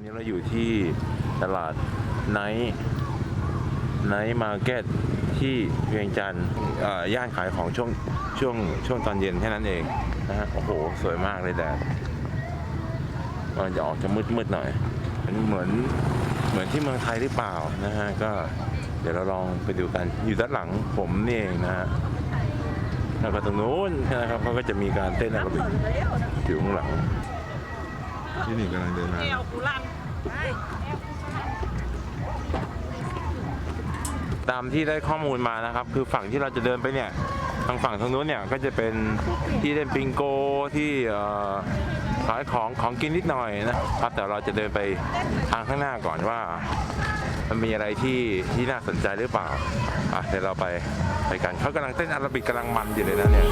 อนนี้เราอยู่ที่ตลาดไนท์ไนท์มาร์เก็ตที่เวียงจันทร์ย่านขายของช่วงช่วงช่วงตอนเย็นแค่นั้นเองนะฮะโอ้โห สวยมากเลยแดดมันจะออกจะมืดมืดๆหน่อยมันเหมือนเหมือนที่เมืองไทยหรือเปล่านะฮะก็เดี๋ยวเราลองไปดูกันอยู่ด้านหลังผมนี่เองนะฮะแล้วก็ตรงนู้นนะครับเขาก็จะมีการเต้นแอโรบิกอยู่ข้างหลัง ที่นี่กำลังเดินมาแอวกุลันตามที่ได้ข้อมูลมานะครับ คือฝั่งที่เราจะเดินไปเนี่ยทางฝั่งทางนู้นเนี่ยก็จะเป็นที่เล่นปิงโกที่ขายของของกินนิดหน่อยนะครับแต่เราจะเดินไปทางข้างหน้าก่อนว่า มันมีอะไรที่ที่น่าสนใจหรือเปล่าอะเดี๋ยวเราไปไปกันเขากำลังเต้นอาราบิกกำลังมันอยู่เลยนะเนี่ย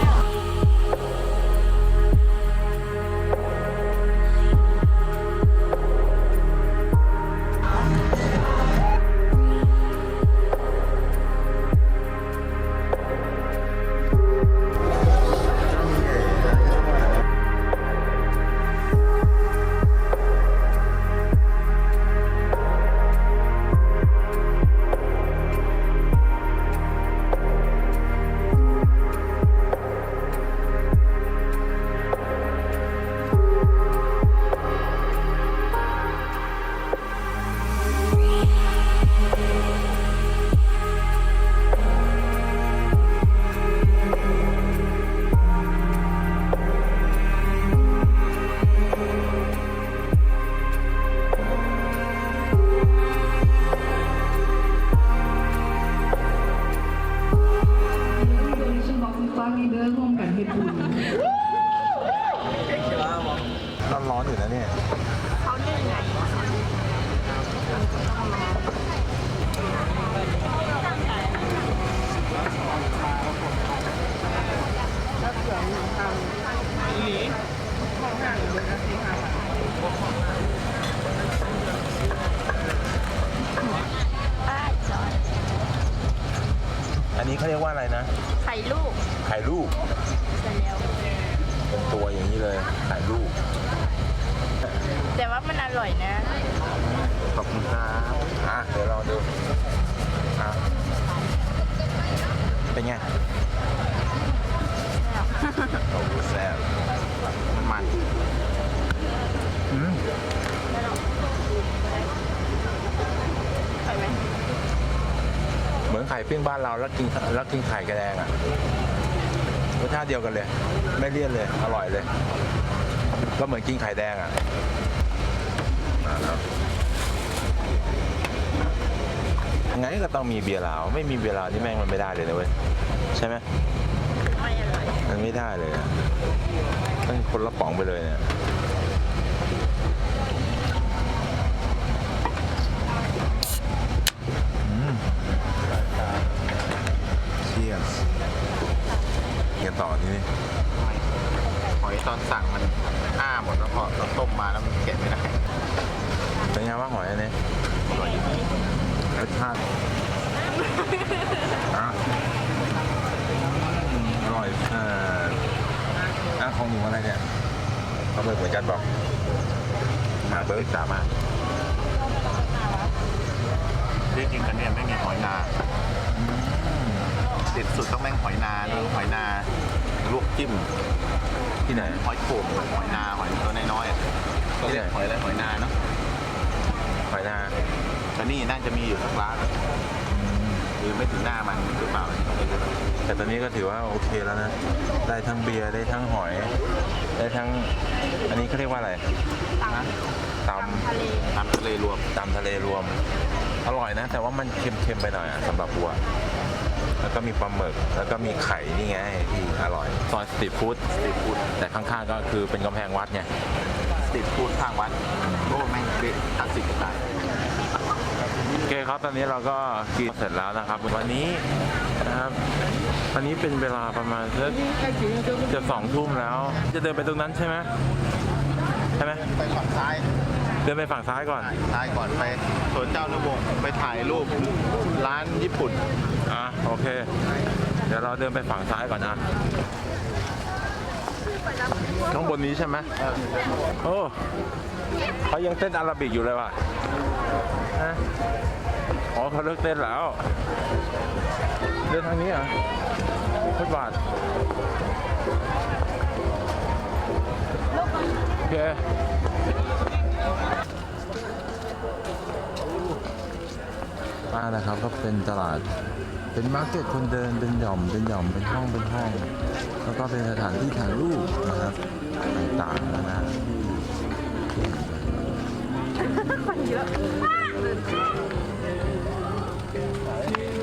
กันเฮ็ดบุญร้อนๆอยู่นะเนี่ยเขาเล่นไงป้าจอยอันนี้เขาเรียกว่าอะไรนะ ไข่ลูก ไข่ลูก เสร็จแล้ว เป็นตัวอย่างนี้เลยไข่ลูก แต่ว่ามัน อร่อยนะ ขอบคุณครับอะเดี๋ยวลองดูอะเป็นไงโอ้โหแซ่บมันอืมไปไหมเหมือนไข่ปิ้งบ้านเราแล้วกินแล้วกินไข่กระแดงอะรสชาติเดียวกันเลย ไม่เลี่ยนเลย อร่อยเลย ก็เหมือนกินไข่แดงอะ มาแล้วไงก็ต้องมีเบียร์ลาวไม่มีเบียร์ลาวนี่แม่งมันไม่ได้เลยนะเว้ยใช่ไหมไม่อร่อยมันไม่ได้เลยอะต้องคนละป๋องไปเลยเนี่ยเชียร์กันต่อที่นี่ หอยตอนสั่งมันอ้าหมดแล้วพอเราต้มมาแล้วมันแกะไม่ได้ เป็นไงว่างหอยอันนี้ รสชาติอะอืมอร่อยเอ่ออะของหนูอะไรเนี่ยเขาเป็นเหมือนกันบอกมาเบิร์กสามารถที่จริงกันเนี่ยไม่มีหอยนาติดสุดต้องแม่งหอยนาเรื่องหอยนาลวกจิ้มที่ไหน หอยโข่งหอยนาหอยตัวน้อยๆอะก็เรียกหอยอะไรหอยนาเนาะหอยนา แต่นี่น่าจะมีอยู่สักร้านอะหรือไม่ถึงหน้ามันหรือเปล่าไม่รู้แต่ตอนนี้ก็ถือว่าโอเคแล้วนะ ได้ทั้งเบียร์ได้ทั้งหอย ได้ทั้ง อันนี้เขาเรียกว่าอะไรนะตทะเลตามทะเลรวมำตำทะเลรวม อร่อยนะ แต่ว่ามันเค็มๆไปหน่อยอะสำหรับบัวแล้วก็มีปลาหมึก แล้วก็มีไข่นี่ไงที่อร่อย ซอยสตรีทฟู้ดสตรีทฟู้ดแต่ข้างๆก็คือเป็นกำแพงวัดไงสตรีทฟู้ดข้างวัดโอ้แม่งเด็ดคลาสสิกตายโอเคครับตอนนี้เราก็กินเสร็จแล้วนะครับ วันนี้นะครับตอนนี้เป็นเวลาประมาณสักจะสองทุ่มแล้ว จะเดินไปตรงนั้นใช่ไหมใช่ไหมไปฝั่งซ้าย เดินไปฝั่งซ้ายก่อน ซ้ายก่อนไปสวนเจ้านวงศ์ไปถ่ายรูปร้านญี่ปุ่น อะโอเค เดี๋ยวเราเดินไปฝั่งซ้ายก่อนนะข้างบนนี้ใช่ไหมโอ้เขายังเต้นอาราบิกอยู่เลยว่ะ ฮะอ๋อเขาเลิกเต้นแล้ว เดินทางนี้เหรอฟุตบาทโอเคมานะครับก็เป็นตลาด เป็นมาร์เก็ตคนเดิน เป็นหย่อม เป็นหย่อม เป็นห้อง เป็นห้อง แล้วก็เป็นสถานที่ถ่ายรูปนะครับ ต่างๆนานาที่ก็ Thank you.